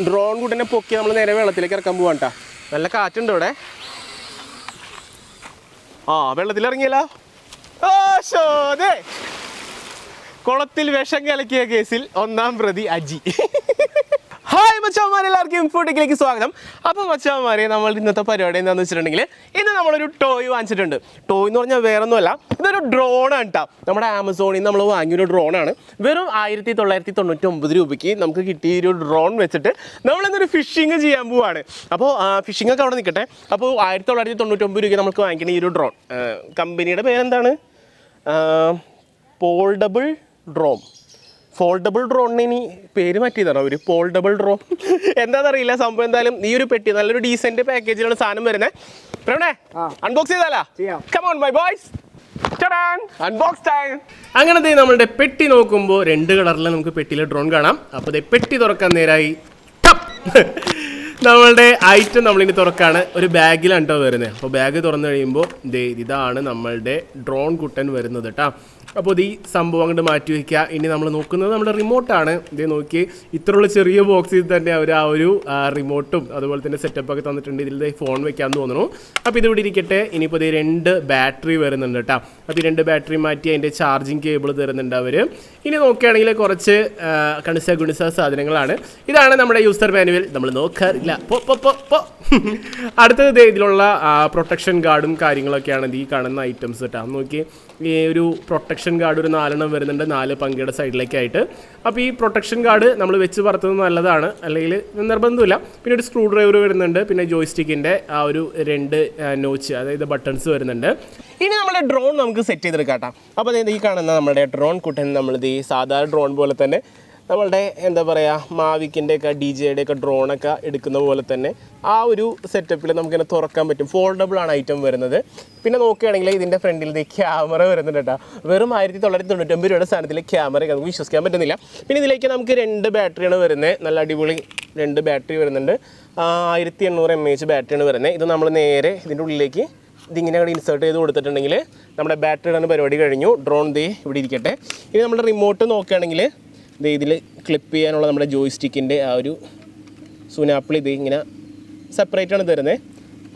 Drone കൂട്ടിനെ പൊക്കി നമ്മൾ നേരെ വെള്ളത്തിലേക്ക് ഇറക്കാൻ പോവാണ് ട്ടാ. നല്ല കാറ്റുണ്ട് ഇവിടെ. ആ വെള്ളത്തിൽ ഇറങ്ങിയല്ലോ കുളത്തിൽ വിഷം കലക്കിയ കേസിൽ ഒന്നാം പ്രതി അജി. ഹായ് മച്ചാമാരെ എല്ലാവർക്കും ഫുഡിലേക്ക് സ്വാഗതം. അപ്പോൾ മച്ചാമാരെ നമ്മൾ ഇന്നത്തെ പരിപാടി എന്താണെന്ന് വെച്ചിട്ടുണ്ടെങ്കിൽ ഇന്ന് നമ്മളൊരു ടോയ് വാങ്ങിച്ചിട്ടുണ്ട്. ടോയ് എന്ന് പറഞ്ഞാൽ വേറെ ഒന്നുമല്ല ഇതൊരു ഡ്രോണാണ് കേട്ടോ നമ്മുടെ ആമസോണിൽ നിന്ന് നമ്മൾ വാങ്ങിയൊരു ഡ്രോണാണ് വെറും ആയിരത്തി തൊള്ളായിരത്തി തൊണ്ണൂറ്റി ഒമ്പത് രൂപയ്ക്ക് നമുക്ക് കിട്ടിയ ഒരു ഡ്രോൺ വെച്ചിട്ട് നമ്മളിന്നൊരു ഫിഷിങ് ചെയ്യാൻ പോവാണ്. അപ്പോൾ ഫിഷിംഗ് ഒക്കെ അവിടെ നിൽക്കട്ടെ. അപ്പോൾ ആയിരത്തി തൊള്ളായിരത്തി തൊണ്ണൂറ്റി ഒമ്പത് രൂപയ്ക്ക് നമുക്ക് വാങ്ങിക്കണ ഈ ഒരു ഡ്രോൺ കമ്പനിയുടെ പേരെന്താണ്? പോൾഡബിൾ ഡ്രോം ഫോൾഡബിൾ ഡ്രോണിന് ഇനി പേര് മാറ്റിയതാണോ? ഒരു ഫോൾഡബിൾ ഡ്രോൺ എന്താണെന്നറിയില്ല സംഭവം എന്തായാലും ഈ ഒരു പെട്ടി നല്ലൊരു ഡീസെന്റ് പാക്കേജിലാണ് സാധനം വരുന്നത് പ്രവണേ unbox ചെയ്താലാ? Come on my boys unbox time അങ്ങനെ ദേ നമ്മളുടെ പെട്ടി നോക്കുമ്പോൾ രണ്ട് കളറിൽ നമുക്ക് പെട്ടിയിലെ ഡ്രോൺ കാണാം. അപ്പോൾ ദേ പെട്ടി തുറക്കാൻ നേരായി. നമ്മളുടെ ഐറ്റം നമ്മളിനി തുറക്കാണ്. ഒരു ബാഗിലാണ് കേട്ടോ വരുന്നത് അപ്പോൾ ബാഗ് തുറന്നു കഴിയുമ്പോൾ ദേ ഇതാണ് നമ്മളുടെ ഡ്രോൺ കുട്ടൻ വരുന്നത് കേട്ടോ അപ്പോൾ ഈ സംഭവം അങ്ങോട്ട് മാറ്റി വയ്ക്കുക. ഇനി നമ്മൾ നോക്കുന്നത് നമ്മുടെ റിമോട്ടാണ് ഇതേ നോക്കി ഇത്രയുള്ള ചെറിയ ബോക്സിൽ തന്നെ അവർ ആ ഒരു റിമോട്ടും അതുപോലെ തന്നെ സെറ്റപ്പൊക്കെ തന്നിട്ടുണ്ട്. ഇതിൽ ഫോൺ വെക്കാമെന്ന് തോന്നുന്നു. അപ്പോൾ ഇതിവിടെ ഇരിക്കട്ടെ. ഇനിയിപ്പോൾ ഇത് രണ്ട് ബാറ്ററി വരുന്നുണ്ട് കേട്ടോ. അപ്പോൾ ഈ രണ്ട് ബാറ്ററി മാറ്റി അതിന്റെ ചാർജിങ് കേബിൾ തരുന്നുണ്ട് അവർ ഇനി നോക്കുകയാണെങ്കിൽ കുറച്ച് കണിസ ഗുണിസ സാധനങ്ങളാണ്. ഇതാണ് നമ്മുടെ യൂസർ മാനുവൽ നമ്മൾ നോക്കാറില്ല. പോ പോ പോ പോ. ഇതിലുള്ള പ്രൊട്ടക്ഷൻ ഗാർഡും കാര്യങ്ങളൊക്കെയാണ് ഈ കാണുന്ന ഐറ്റംസ് കേട്ടോ. നോക്കി ഈ ഒരു ഗാർഡ് ഒരു നാലെണ്ണം വരുന്നുണ്ട്. നാല് പങ്കിയുടെ സൈഡിലേക്കായിട്ട്. അപ്പോൾ ഈ പ്രൊട്ടക്ഷൻ ഗാർഡ് നമ്മൾ വെച്ച് പറത്തുന്നത് നല്ലതാണ്. അല്ലെങ്കിൽ നിർബന്ധമില്ല. പിന്നെ ഒരു സ്ക്രൂ ഡ്രൈവർ വരുന്നുണ്ട്. പിന്നെ ജോയ്സ്റ്റിക്കിന്റെ ആ ഒരു രണ്ട് നോച്ച് അതായത് ബട്ടൺസ് വരുന്നുണ്ട്. ഇനി നമ്മുടെ ഡ്രോൺ നമുക്ക് സെറ്റ് ചെയ്തെടുക്കാം കേട്ടോ. അപ്പോൾ ഈ കാണുന്ന നമ്മുടെ ഡ്രോൺ കുട്ടൻ നമ്മളിത് ഈ സാധാരണ ഡ്രോൺ പോലെ തന്നെ നമ്മളുടെ എന്താ പറയുക മാവിക്കിന്റെ ഒക്കെ ഡി ജെയുടെ ഒക്കെ ഡ്രോണൊക്കെ എടുക്കുന്ന പോലെ തന്നെ ആ ഒരു സെറ്റപ്പിൽ നമുക്കിങ്ങനെ തുറക്കാൻ പറ്റും. ഫോൾഡബിൾ ആണ് ഐറ്റം വരുന്നത്. പിന്നെ നോക്കുകയാണെങ്കിൽ ഇതിന്റെ ഫ്രണ്ടിൽ ഇത് ക്യാമറ വരുന്നുണ്ട് കേട്ടോ. വെറും ആയിരത്തി തൊള്ളായിരത്തി തൊണ്ണൂറ്റൊമ്പത് രൂപയുടെ സ്ഥാനത്തിൽ ക്യാമറ നമുക്ക് വിശ്വസിക്കാൻ പറ്റുന്നില്ല. പിന്നെ ഇതിലേക്ക് നമുക്ക് രണ്ട് ബാറ്ററിയാണ് വരുന്നത്. നല്ല അടിപൊളി രണ്ട് ബാറ്ററി വരുന്നുണ്ട്. ആയിരത്തി എണ്ണൂറ് എം എച്ച് ബാറ്ററിയാണ് വരുന്നത്. ഇത് നമ്മൾ നേരെ ഇതിന്റെ ഉള്ളിലേക്ക് ഇതിങ്ങനെ അവിടെ ഇൻസേർട്ട് ചെയ്ത് കൊടുത്തിട്ടുണ്ടെങ്കിൽ നമ്മുടെ ബാറ്ററി പരിപാടി കഴിഞ്ഞു. ഡ്രോൺ ദേ ഇവിടെ ഇരിക്കട്ടെ. ഇനി നമ്മുടെ റിമോട്ട് നോക്കുകയാണെങ്കിൽ ദേ ഇതിൽ ക്ലിപ്പ് ചെയ്യാനുള്ള നമ്മുടെ ജോയിസ്റ്റിക്കിന്റെ ആ ഒരു സുനാപ്പിൾ ഇത് ഇങ്ങനെ സെപ്പറേറ്റ് ആണ് തരുന്നത്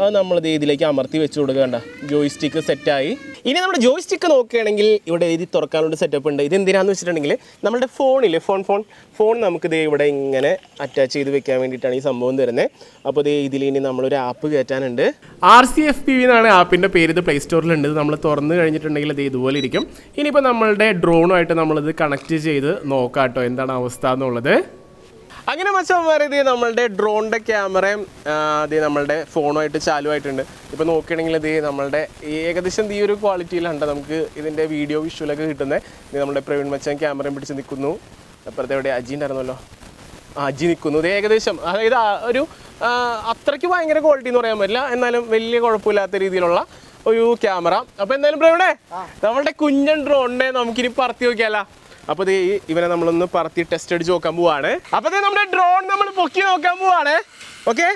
അത് നമ്മളിത് ഇത് ഇതിലേക്ക് അമർത്തി വെച്ച് കൊടുക്കേണ്ട ജോയ്സ്റ്റിക്ക് സെറ്റായി ഇനി നമ്മുടെ ജോയ്സ്റ്റിക്ക് നോക്കുകയാണെങ്കിൽ ഇവിടെ എഴുതി തുറക്കാനുള്ള സെറ്റപ്പ് ഉണ്ട്. ഇത് എന്തിനാന്ന് വെച്ചിട്ടുണ്ടെങ്കിൽ നമ്മുടെ ഫോണിൽ ഫോൺ ഫോൺ ഫോൺ നമുക്കിത് ഇവിടെ ഇങ്ങനെ അറ്റാച്ച് ചെയ്ത് വെക്കാൻ വേണ്ടിയിട്ടാണ് ഈ സംഭവം തരുന്നത് അപ്പോൾ ഇത് ഇതിൽ ഇനി നമ്മളൊരു ആപ്പ് കയറ്റാനുണ്ട്. ആർ സി എഫ് പി എന്നാണ് ആപ്പിന്റെ പേര്. ഇത് പ്ലേ സ്റ്റോറിലുണ്ട് നമ്മൾ തുറന്നു കഴിഞ്ഞിട്ടുണ്ടെങ്കിൽ ഇത് ഇതുപോലെ ഇരിക്കും. ഇനിയിപ്പോൾ നമ്മളുടെ ഡ്രോണുമായിട്ട് നമ്മളിത് കണക്ട് ചെയ്ത് നോക്കാം കേട്ടോ എന്താണ് അവസ്ഥ എന്നുള്ളത്? അങ്ങനെ മച്ചാൻ ഇത് നമ്മളുടെ ഡ്രോണിന്റെ ക്യാമറയും ഇത് നമ്മളുടെ ഫോണുമായിട്ട് ചാലുമായിട്ടുണ്ട്. ഇപ്പോൾ നോക്കുകയാണെങ്കിൽ ഇത് നമ്മളുടെ ഏകദേശം ഈ ഒരു ക്വാളിറ്റിയിലാണ് നമുക്ക് ഇതിന്റെ വീഡിയോ വിഷ്വലൊക്കെ കിട്ടുന്നത് ഇത് നമ്മുടെ പ്രവീൺ മച്ചാൻ ക്യാമറയും പിടിച്ച് നിൽക്കുന്നു. അപ്പുറത്തെ എവിടെ? അജി ഉണ്ടായിരുന്നല്ലോ. അജി നിൽക്കുന്നു. ഇത് ഏകദേശം അതായത് ഒരു അത്രയ്ക്ക് ഭയങ്കര ക്വാളിറ്റി എന്ന് പറയാൻ പറ്റില്ല. എന്നാലും വലിയ കുഴപ്പമില്ലാത്ത രീതിയിലുള്ള ഒരു ക്യാമറ. അപ്പോൾ എന്തായാലും പ്രവീണേ നമ്മളുടെ കുഞ്ഞൻ ഡ്രോണിനെ നമുക്കിനി പറത്തി നോക്കിയാലോ? അപ്പൊ ദേ ഈ ഇവനെ നമ്മളൊന്ന് പറത്തി ടെസ്റ്റ് അടിച്ച് നോക്കാൻ പോവാണ്. അപ്പൊ നമ്മുടെ ഡ്രോൺ നമ്മൾ പൊക്കി നോക്കാൻ പോവാണ്. ഓക്കെ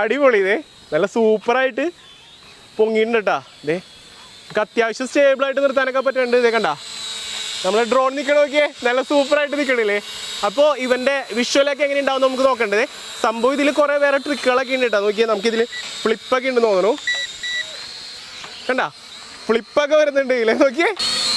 അടിപൊളി ഇതേ നല്ല സൂപ്പറായിട്ട് പൊങ്ങിയിട്ടുണ്ട് കേട്ടാ ദേ നമുക്ക് അത്യാവശ്യം സ്റ്റേബിൾ ആയിട്ട് നിർത്താനൊക്കെ പറ്റുന്നുണ്ട് ഇതേ കണ്ട. നമ്മളെ ഡ്രോൺ നിൽക്കണ നോക്കിയേ നല്ല സൂപ്പറായിട്ട് നിൽക്കണില്ലേ അപ്പോൾ ഇവന്റെ വിഷ്വലൊക്കെ എങ്ങനെ ഉണ്ടാവും നമുക്ക് നോക്കേണ്ടത് സംഭവം ഇതിൽ കുറേ വേറെ ട്രിക്കുകളൊക്കെ ഉണ്ട് കേട്ടോ നോക്കിയാൽ നമുക്കിതിൽ ഫ്ലിപ്പൊക്കെ ഉണ്ട് തോന്നുന്നു. കണ്ട? ഫ്ലിപ്പൊക്കെ വരുന്നുണ്ട്. നോക്കിയേ.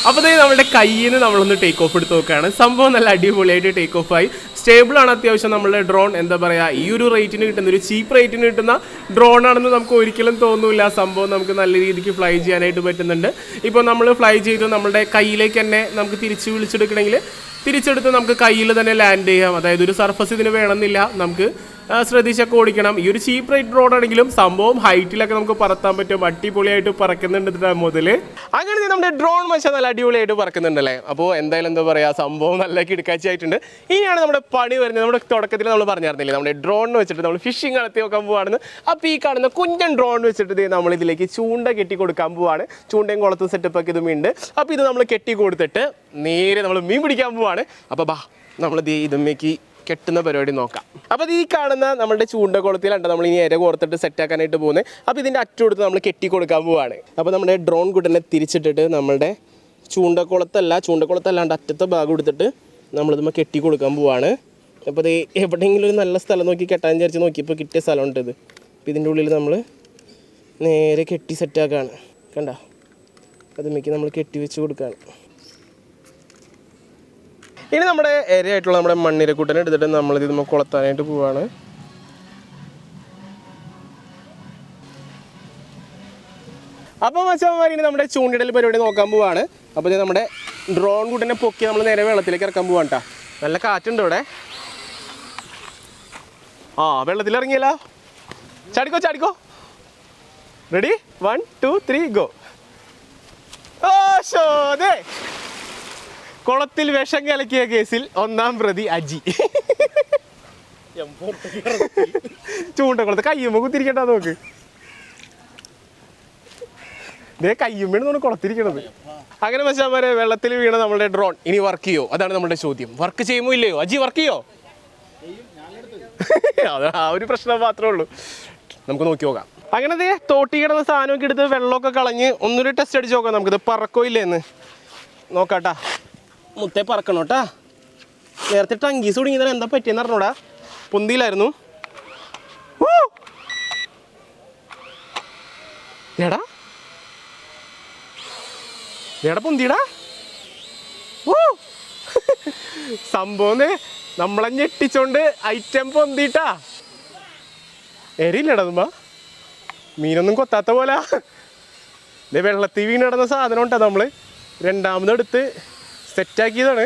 അപ്പോൾ ഇത് നമ്മുടെ കയ്യിൽ നിന്ന് നമ്മളൊന്ന് ടേക്ക് ഓഫ് എടുത്ത് നോക്കുകയാണ് സംഭവം നല്ല അടിപൊളിയായിട്ട് ടേക്ക് ഓഫ് ആയി. സ്റ്റേബിൾ ആണ് അത്യാവശ്യം നമ്മളുടെ ഡ്രോൺ എന്താ പറയുക ഈ ഒരു റേറ്റിന് കിട്ടുന്ന ഒരു ചീപ്പ് റേറ്റിന് കിട്ടുന്ന ഡ്രോൺ ആണെന്ന് നമുക്ക് ഒരിക്കലും തോന്നില്ല സംഭവം നമുക്ക് നല്ല രീതിക്ക് ഫ്ലൈ ചെയ്യാനായിട്ട് പറ്റുന്നുണ്ട്. ഇപ്പോൾ നമ്മൾ ഫ്ലൈ ചെയ്ത് നമ്മുടെ കയ്യിലേക്ക് തന്നെ നമുക്ക് തിരിച്ച് വിളിച്ചെടുക്കണമെങ്കിൽ തിരിച്ചെടുത്ത് നമുക്ക് കയ്യിൽ തന്നെ ലാൻഡ് ചെയ്യാം. അതായത് ഒരു സർഫസ് ഇതിന് വേണമെന്നില്ല. നമുക്ക് ശ്രദ്ധിച്ചൊക്കെ ഓടിക്കണം. ഈ ഒരു ചീപ്പ് റേറ്റ് റോഡ് ആണെങ്കിലും സംഭവം ഹൈറ്റിലൊക്കെ നമുക്ക് പറത്താൻ പറ്റും. അടിപൊളിയായിട്ട് പറക്കുന്നുണ്ട് മുതൽ അങ്ങനെ നമ്മുടെ ഡ്രോൺ മച്ചാൻ നല്ല അടിപൊളിയായിട്ട് പറക്കുന്നുണ്ടല്ലേ അപ്പോൾ എന്തായാലും എന്താ പറയുക സംഭവം നല്ല കിടക്കാഴ്ചയായിട്ടുണ്ട് ഇനിയാണ് നമ്മുടെ പണി വരുന്നത്. നമ്മുടെ തുടക്കത്തിൽ നമ്മൾ പറഞ്ഞിരുന്നില്ലേ നമ്മുടെ ഡ്രോൺ വെച്ചിട്ട് നമ്മൾ ഫിഷിംഗ് നടത്തി നോക്കാൻ പോവാണെന്ന്. അപ്പോൾ ഈ കാണുന്ന കുഞ്ഞൻ ഡ്രോൺ വെച്ചിട്ട് നമ്മൾ ഇതിലേക്ക് ചൂണ്ട കെട്ടി കൊടുക്കാൻ പോവാണ്. ചൂണ്ടയും കുളത്തും ഒക്കെ ഇതും ഉണ്ട് അപ്പോൾ ഇത് നമ്മൾ കെട്ടി കൊടുത്തിട്ട് നേരെ നമ്മൾ മീൻ പിടിക്കാൻ പോവാണ്. അപ്പോൾ ബാ നമ്മൾ ദേ ഇതുമ്മേക്ക് കെട്ടുന്ന പരിപാടി നോക്കാം. അപ്പോൾ ഈ കാണുന്ന നമ്മുടെ ചൂണ്ടക്കുളത്തിലാണ് നമ്മൾ ഇനി ഇര കോർത്തിട്ട് സെറ്റ് ആക്കാനായിട്ട് പോകുന്നത് അപ്പോൾ ഇതിന്റെ അറ്റം കൊടുത്ത് നമ്മൾ കെട്ടി കൊടുക്കാൻ പോവാണ്. അപ്പോൾ നമ്മുടെ ഡ്രോൺ കുട്ടനെ തിരിച്ചിട്ടിട്ട് നമ്മുടെ ചൂണ്ടക്കുളത്തല്ല ചൂണ്ടക്കുളത്തല്ലാണ്ട് അറ്റത്തെ ഭാഗം എടുത്തിട്ട് നമ്മളിതുമ്പോൾ കെട്ടി കൊടുക്കാൻ പോവാണ്. അപ്പോൾ ഇത് എവിടെയെങ്കിലും ഒരു നല്ല സ്ഥലം നോക്കി കെട്ടാൻ വിചാരിച്ച് നോക്കിയപ്പോൾ കിട്ടിയ സ്ഥലമുണ്ട് ഇത്. അപ്പോൾ ഇതിന്റെ ഉള്ളിൽ നമ്മൾ നേരെ കെട്ടി സെറ്റാക്കുകയാണ് കണ്ട? മിക്ക നമ്മൾ കെട്ടി വെച്ച് കൊടുക്കുകയാണ് ഇനി നമ്മുടെ ഏരിയയായിട്ടുള്ള നമ്മുടെ മണ്ണിരക്കൂട്ടനെ എടുത്തിട്ട് നമ്മളിത് നമ്മൾ കൊളത്താനായിട്ട് പോവാണ്. അപ്പോൾ മച്ചാമാർ ഇനി നമ്മുടെ ചൂണ്ടിടൽ പരിപാടി നോക്കാൻ പോവാണ്. അപ്പോൾ ഇത് നമ്മുടെ ഡ്രോൺ കൂട്ടിനെ പൊക്കി നമ്മൾ നേരെ വെള്ളത്തിലേക്ക് ഇറക്കാൻ പോവാണ് കേട്ടോ നല്ല കാറ്റുണ്ട് ഇവിടെ ആ വെള്ളത്തിൽ ഇറങ്ങിയല്ലോ. ചാടിക്കോ ചാടിക്കോ. Ready one two three go ഓ ശോതേ കുളത്തിൽ വിഷം കലക്കിയ കേസിൽ ഒന്നാം പ്രതി അജി. ചൂണ്ടക്കുളത്ത് കയ്യുമ്പോ കുത്തിരിക്കണ്ട നോക്ക്. ഇതേ കയ്യുമ്പോഴാണ് നമ്മൾ കുളത്തിരിക്കണത്. അങ്ങനെ മച്ചാമാരെ വെള്ളത്തിൽ വീണ നമ്മുടെ ഡ്രോൺ ഇനി വർക്ക് ചെയ്യോ? അതാണ് നമ്മുടെ ചോദ്യം. വർക്ക് ചെയ്യുമോ ഇല്ലയോ? അജി വർക്ക് ചെയ്യോ? അത് ആ ഒരു പ്രശ്നം മാത്രമേ ഉള്ളൂ. നമുക്ക് നോക്കി നോക്കാം. അങ്ങനെ ദേ തോട്ടി കിടന്ന സാധനമൊക്കെ എടുത്ത് വെള്ളമൊക്കെ കളഞ്ഞ് ഒന്നൊരു ടെസ്റ്റ് അടിച്ച് നോക്കാം നമുക്കിത് പറക്കോ ഇല്ലേന്ന് നോക്കാട്ടാ. മുത്തേ പറക്കണം കേട്ടാ നേരത്തെ ടങ്കീസ് കുടുങ്ങിയത് എന്താ പറ്റിയെന്ന് അറിഞ്ഞൂടാ. പൊന്തിയിലായിരുന്നു! എടാ. എടാ പൊന്തിടാ ഊ! സംഭവം നമ്മളെ ഞെട്ടിച്ചോണ്ട് ഐറ്റം പൊന്തിട്ടാ എരിയില്ലടാ തുമ്പ. മീനൊന്നും കൊത്താത്ത പോലെ. വെള്ളത്തിൽ വീണ് സാധനം ഉണ്ടാ നമ്മൾ. രണ്ടാമതെടുത്ത് സെറ്റാക്കിയതാണ്.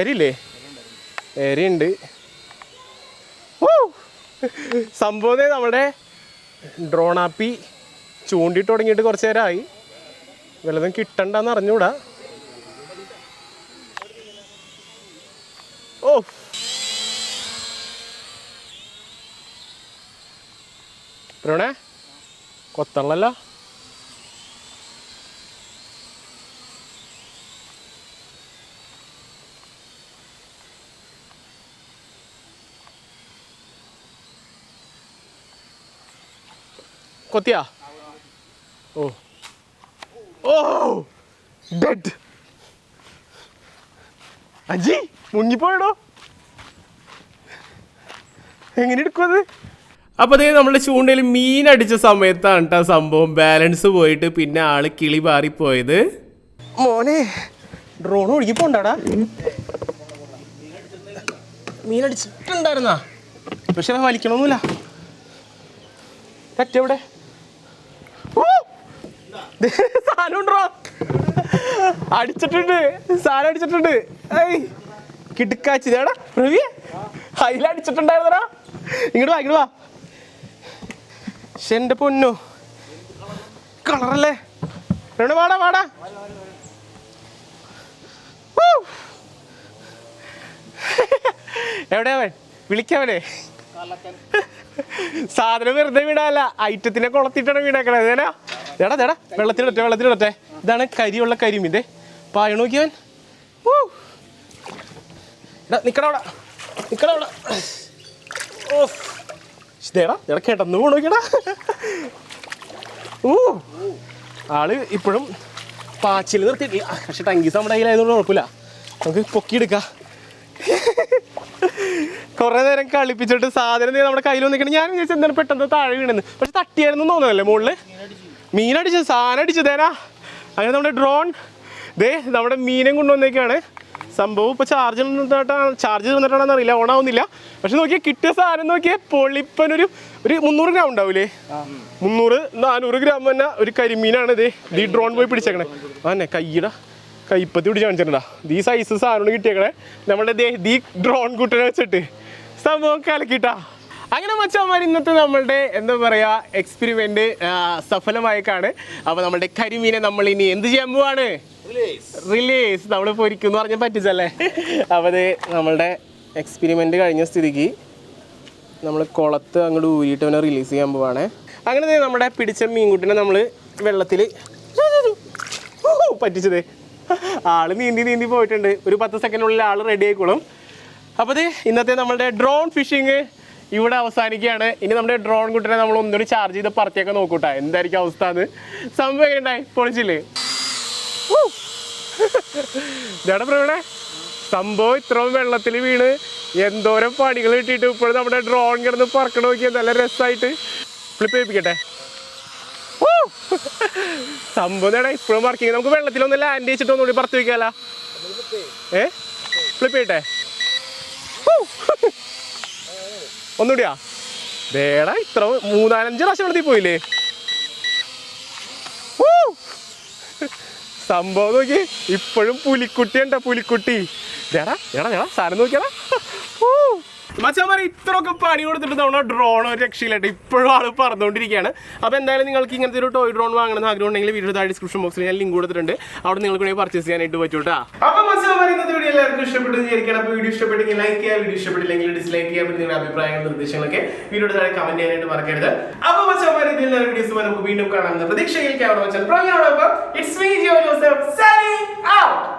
എരിയില്ലേ? എരിയുണ്ട്! സംഭവം നമ്മുടെ ഡ്രോണാപ്പി ചൂണ്ടിട്ട് തുടങ്ങിയിട്ട് കുറച്ച് നേരമായി വല്ലതും കിട്ടണ്ടെന്ന് അറിഞ്ഞൂടാ. ഓ! പ്രണേ കൊത്തള്ളല്ലോ? കൊത്തിയാ? ഓ. ഓ. ഡെഡ് അജി മുങ്ങിപ്പോയടോ. എങ്ങനെ എടുക്കും അത്? അപ്പൊ അതേ നമ്മുടെ ചൂണ്ടയിൽ മീൻ അടിച്ച സമയത്താണ് കേട്ടോ സംഭവം. ബാലൻസ് പോയിട്ട് പിന്നെ ആൾ കിളി പാറിപ്പോയത്. മോനെ ഡ്രോൺ ഒഴുകി പോണ്ടാടാ. മീൻ അടിച്ചിട്ടുണ്ടായിരുന്നാ? പക്ഷെ വലിക്കണമൊന്നുമില്ല എവിടെ സാധനം അടിച്ചിട്ടുണ്ട്. സാധനം അടിച്ചിട്ടുണ്ട്. ഏയ് കിടുക്കാച്ചിതാടാ പ്രവി അതിൽ ഇങ്ങോട്ട് വാ ഇങ്ങോട്ട് വാ. എന്റെ പൊന്നു. കളറല്ലേ? എവിടെ വാടാ വാടാ. എവിടെയാവൻ വിളിക്കാവനെ സാധനം വെറുതെ വീടാല്ല ഐറ്റത്തിനെ കൊളത്തിട്ടാണ് വീടാക്കണേ അതേനാ എടാ ചേടാ വെള്ളത്തിലിടട്ടെ വെള്ളത്തിലിടട്ടെ ഇതാണ് കരിയുള്ള കരിമീന്റെ. പായ നോക്കിയവൻ. എടാ നിക്കടാ അവിടെ. നിക്കടാ ഓ ഇതേടാ എടാ കേട്ടെന്ന് പോണോക്കിയടാ ഓ ആൾ ഇപ്പോഴും പാച്ചിൽ നിർത്തിയിട്ടില്ല. പക്ഷെ ടങ്കീസ് നമ്മുടെ കയ്യിലായതുകൊണ്ട് കുഴപ്പമില്ല. നമുക്ക് പൊക്കിയെടുക്കാം. കുറേ നേരം കളിപ്പിച്ചിട്ട് സാധനം നമ്മുടെ കയ്യിൽ വന്നിക്കണം ഞാൻ വിചാരിച്ചു എന്താണ് പെട്ടെന്ന് താഴെ വീണെന്ന്. പക്ഷെ തട്ടിയായിരുന്നു തോന്നുന്നല്ലേ മുകളിൽ മീനടിച്ചു സാധനം അടിച്ചു തേനാ അങ്ങനെ നമ്മുടെ ഡ്രോൺ ദേ നമ്മുടെ മീനും കൊണ്ടുവന്നേക്കാണ്. സംഭവം ഇപ്പോൾ ചാർജ് ചാർജ് വന്നിട്ടാണെന്ന് അറിയില്ല ഓൺ ആവുന്നില്ല. പക്ഷെ നോക്കിയാൽ കിട്ടിയ സാധനം നോക്കിയാൽ പൊളിപ്പനൊരു ഒരു മുന്നൂറ് ഗ്രാം ഉണ്ടാവില്ലേ മുന്നൂറ് നാനൂറ് ഗ്രാം തന്നെ ഒരു കരിമീനാണ് ഇത്. ഈ ഡ്രോൺ പോയി പിടിച്ചേക്കണേ. അതന്നെ കയ്യടാ. കൈപ്പത്തി പിടിച്ച് കാണിച്ചിട്ടുണ്ടാ. ഈ സൈസ് സാധനം കിട്ടിയേക്കണേ. നമ്മുടെ ദേ ദീ ഡ്രോൺ കുട്ടനെ വെച്ചിട്ട്. സംഭവം കലക്കിട്ടാ. അങ്ങനെ മച്ചാമാർ ഇന്നത്തെ നമ്മളുടെ എന്താ പറയാ എക്സ്പെരിമെന്റ് സഫലമായേക്കാണ്. അപ്പോൾ നമ്മളുടെ കരിമീനെ നമ്മൾ ഇനി എന്ത് ചെയ്യാൻ പോവാണ്? റിലീസ് നമ്മൾ പൊരിക്കുന്നു പറഞ്ഞ പറ്റിച്ചല്ലേ? അപ്പോൾ അത് നമ്മളുടെ എക്സ്പെരിമെന്റ് കഴിഞ്ഞ സ്ഥിതിക്ക് നമ്മൾ കുളത്ത് അങ്ങോട്ട് ഊരിയിട്ട് അവനെ റിലീസ് ചെയ്യാൻ പോവാണ്. അങ്ങനെ നമ്മുടെ പിടിച്ച മീൻകുട്ടിനെ നമ്മൾ വെള്ളത്തിൽ പറ്റിച്ചത്. ആൾ നീന്തി നീന്തി പോയിട്ടുണ്ട്. ഒരു പത്ത് സെക്കൻഡിനുള്ളിൽ ആൾ റെഡി ആയിക്കോളും. അപ്പോൾ ഇന്നത്തെ നമ്മളുടെ ഡ്രോൺ ഫിഷിങ് ഇവിടെ അവസാനിക്കുകയാണ്. ഇനി നമ്മുടെ ഡ്രോൺ കുട്ടിനെ നമ്മൾ ഒന്നുകൂടി ചാർജ് ചെയ്ത് പറത്തിയൊക്കെ നോക്കൂട്ടാ. എന്തായിരിക്കും അവസ്ഥ എന്ന് സംഭവം എങ്ങനെയുണ്ടായി? പൊളിച്ചില്ലേ? ഇതാണ് പ്രവീണെ. സംഭവം ഇത്രയും വെള്ളത്തിൽ വീണ് എന്തോരം പണികൾ കിട്ടിയിട്ട് ഇപ്പോഴും നമ്മുടെ ഡ്രോൺ കിടന്ന് പറക്കണ നോക്കിയാൽ നല്ല രസമായിട്ട് ഫ്ലിപ്പ് ചെയ്യിപ്പിക്കട്ടെ! സംഭവം ഇതാണ് ഇപ്പോഴും വർക്കിങ് നമുക്ക് വെള്ളത്തിലൊന്ന് ലാൻഡ് ചെയ്തിട്ട് ഒന്നുകൂടി പറത്ത് വയ്ക്കാലോ ഏ? ഫ്ലിപ്പ് ചെയ്യട്ടെ ഒന്നുകൂടിയാ. വേടാ ഇത്ര മൂന്നാലഞ്ച് പ്രാവശ്യം വെള്ളത്തിൽ പോയില്ലേ! സംഭവം നോക്കി ഇപ്പോഴും പുലിക്കുട്ടി ഉണ്ടോ പുലിക്കുട്ടി? എടാ എടാ എടാ സാധനം നോക്കിയടാ. മച്ചാമാരെ ഇത്രയൊക്കെ പണി കൊടുത്തിട്ട് തവണ ഡ്രോൺ ഒരു രക്ഷയില്ലായിട്ട് ഇപ്പോഴും ആൾ പറഞ്ഞുകൊണ്ടിരിക്കുകയാണ്. അപ്പോൾ എന്തായാലും നിങ്ങൾക്ക് ഇങ്ങനത്തെ ഒരു ടോയ് ഡ്രോൺ വാങ്ങണമെന്ന് ആഗ്രഹം ഉണ്ടെങ്കിൽ വീഡിയോ താഴെ ഡിസ്ക്രിപ്ഷൻ ബോക്സിൽ ഞാൻ ലിങ്ക് കൊടുത്തിട്ടുണ്ട്. അവിടെ നിങ്ങൾക്ക് വേണമെങ്കിൽ പർച്ചേസ് ചെയ്യാനായിട്ട് പറ്റൂട്ടാ അപ്പോൾ മച്ചാമാരെ ഇന്നത്തെ വീഡിയോ എല്ലാവർക്കും ഇഷ്ടപ്പെട്ടു വിചാരിക്കണം അപ്പോൾ വീഡിയോ ഇഷ്ടപ്പെട്ടെങ്കിൽ ലൈക്ക് ചെയ്യുക വീഡിയോ ഇഷ്ടപ്പെട്ടില്ലെങ്കിൽ ഡിസ്ലൈക്ക് ചെയ്യാൻ നിങ്ങളുടെ അഭിപ്രായങ്ങൾ നിർദ്ദേശങ്ങളൊക്കെ വീഡിയോയുടെ താഴെ കമന്റ് ചെയ്യാനായിട്ട് മറക്കരുത്. അപ്പോൾ മച്ചാമാരെ ഇതിൽ വീഡിയോസ് നമുക്ക് വീണ്ടും കാണാമെന്ന പ്രതീക്ഷയിൽ ക്യാമറ വെച്ചാൽ. It's me Jio Joseph signing out